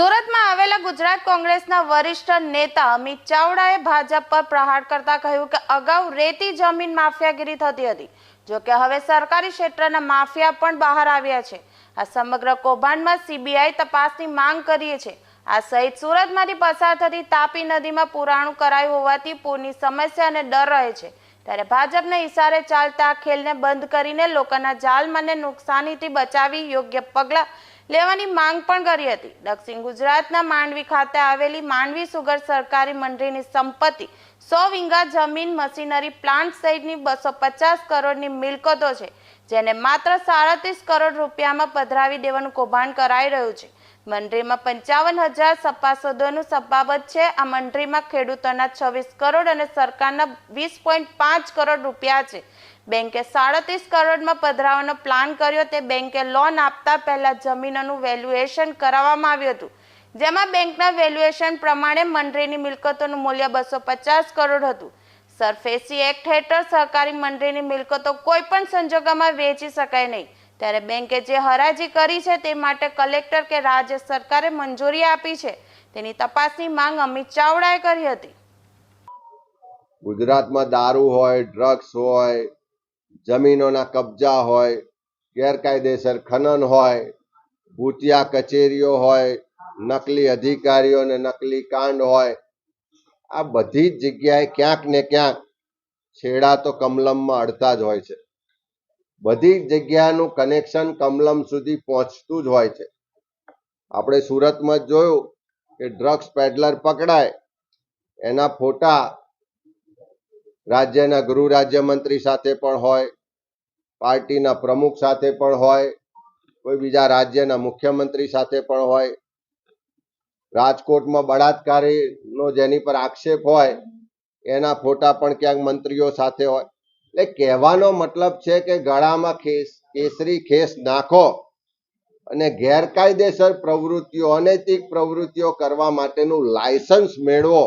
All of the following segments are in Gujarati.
સુરતમાં આવેલા ગુજરાત કોંગ્રેસના વરિષ્ઠ નેતા અમિત ચાવડાએ ભાજપ પર પ્રહાર કરતા કહ્યું કે અગાઉ રેતી જમીન માફિયાગીરી થતી હતી. જો હવે સરકારી ક્ષેત્રના માફિયા પણ બહાર આવ્યા છે. આ સમગ્ર કૌભાંડમાં સીબીઆઈ તપાસની માંગ કરીએ છે. આ સહિત સુરતમાંથી પસાર થતી તાપી નદીમાં પુરાણું કરાયું હોવાથી પૂરની સમસ્યા અને ડર રહે છે. ત્યારે ભાજપને ઇશારે ચાલતા ખેલને બંધ કરીને લોકોના જાલમાંને નુકસાનીથી બચાવી યોગ્ય પગલાં લેવાની માંગ પણ કરી હતી. દક્ષિણ ગુજરાતના માંડવી ખાતે આવેલી માંડવી સુગર સરકારી મંડળીની સંપત્તિ, સો વિંગા જમીન મશીનરી પ્લાન્ટ સહિતની બસો પચાસ કરોડની મિલકતો છે, જેને માત્ર સાડત્રીસ કરોડ રૂપિયામાં પધરાવી દેવાનું કૌભાંડ કરાઈ રહ્યું છે. મંડળીમાં પંચાવન હજાર સપાસદોનું સભાબત છે. આ મંડળીમાં ખેડૂતોના છવ્વીસ કરોડ અને સરકારના વીસ પોઈન્ટ પાંચ કરોડ રૂપિયા છે. બેંકે સાડત્રીસ કરોડમાં પધરાવવાનો પ્લાન કર્યો. તે બેંકે લોન આપતા પહેલા જમીનોનું વેલ્યુએશન કરાવવામાં આવ્યું હતું. જેમાં બેંકના વેલ્યુએશન પ્રમાણે મંડળીની મિલકતોનું મૂલ્ય બસો પચાસ કરોડ હતું. સરફેસી એક્ટ હેઠળ સહકારી મંડળીની મિલકતો કોઈ પણ સંજોગોમાં વેચી શકાય નહીં. ત્યારે બેંકે જે હરાજી કરી છે તે માટે કલેક્ટર કે રાજ્ય સરકારે મંજૂરી આપી છે. તેની તપાસની માંગ અમિત ચાવડાએ કરી હતી. ગુજરાતમાં દારૂ હોય ડ્રગ્સ હોય, જમીનોના કબજા હોય, ગેરકાયદેસર ખનન હોય, ભૂતિયા કચેરીઓ હોય, નકલી અધિકારીઓ ને નકલી કાંડ હોય, આ બધી જ જગ્યાએ ક્યાંક ને ક્યાંક છેડા તો કમલમમાં અડતા જ હોય છે. બધી જગ્યાનું કનેક્શન કમલમ સુધી પહોંચતું જ હોય છે. આપણે સુરતમાં જ જોયું કે ડ્રગ્સ પેડલર પકડાય. એના ફોટા રાજ્યના ગૃહ રાજ્યમંત્રી સાથે પણ હોય, પાર્ટીના પ્રમુખ સાથે પણ હોય, કોઈ બીજા રાજ્યના મુખ્યમંત્રી સાથે પણ હોય. રાજકોટમાં બળાત્કારીનો જેની પર આક્ષેપ હોય, એના ફોટા પણ ક્યાંક મંત્રીઓ સાથે હોય. એટલે કહેવાનો મતલબ છે કે ગળામાં ખેસ, કેસરી ખેસ નાખો અને ગેરકાયદેસર પ્રવૃત્તિઓ, અનૈતિક પ્રવૃત્તિઓ કરવા માટેનું લાયસન્સ મેળવો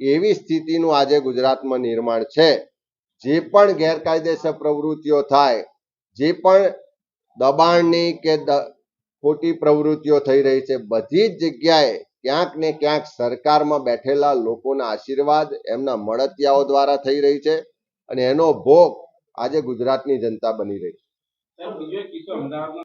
એવી સ્થિતિનું આજે ગુજરાતમાં નિર્માણ છે. જે પણ ગેરકાયદેસર પ્રવૃત્તિઓ થાય, જે પણ દબાણની કે ખોટી પ્રવૃત્તિઓ થઈ રહી છે, બધી જ જગ્યાએ ક્યાંક ને ક્યાંક સરકારમાં બેઠેલા લોકોના આશીર્વાદ એમના મળતિયાઓ દ્વારા થઈ રહી છે. અને એનો ભોગ આજે ગુજરાતની જનતા બની રહી છે.